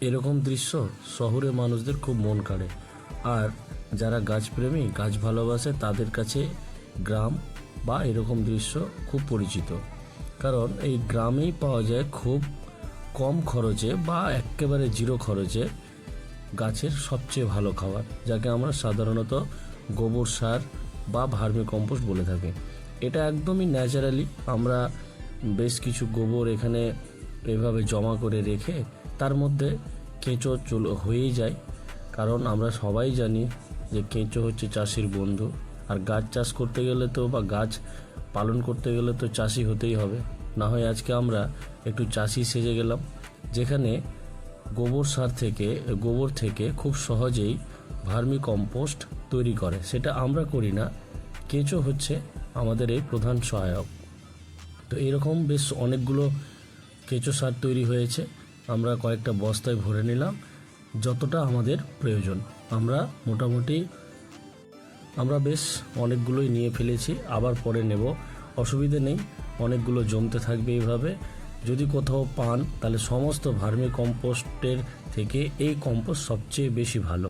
এরকম দৃশ্য শহরে মানুষদের খুব মন কাড়ে। আর যারা গাছপ্রেমী, গাছ ভালোবাসে, তাদের কাছে গ্রাম বা এরকম দৃশ্য খুব পরিচিত। কারণ এই গ্রামেই পাওয়া যায় খুব কম খরচে বা একেবারে জিরো খরচে গাছের সবচেয়ে ভালো খাবার, যাকে আমরা সাধারণত গোবর সার বা ভার্মি কম্পোস্ট বলে থাকি। এটা একদমই ন্যাচারালি আমরা বেশ কিছু গোবর এখানে এভাবে জমা করে রেখে তার মধ্যে কেঁচো চল হয়েই যায়। কারণ আমরা সবাই জানি যে কেঁচো হচ্ছে চাষির বন্ধু। আর গাছ চাষ করতে গেলে তো বা গাছ পালন করতে গেলে তো চাষি হতেই হবে। না হয় আজকে আমরা একটু চাষি সেজে গেলাম, যেখানে গোবর সার থেকে, গোবর থেকে খুব সহজেই ভার্মি কম্পোস্ট তৈরি করে। সেটা আমরা করি না। কেঁচো হচ্ছে আমাদের এই প্রধান সহায়ক। তো এরকম বেশ অনেকগুলো কেঁচো সার তৈরি হয়েছে। আমরা কয়েকটা বস্তায় ভরে নিলাম। যতটা আমাদের প্রয়োজন। আমরা মোটামুটি, আমরা বেশ অনেকগুলোই নিয়ে ফেলেছি। আবার পরে নেব। অসুবিধে নেই। অনেকগুলো জমতে থাকবে এইভাবে। যদি কোথাও পান, তাহলে সমস্ত ভার্মি কম্পোস্টের থেকে এই কম্পোস্ট সবচেয়ে বেশি ভালো।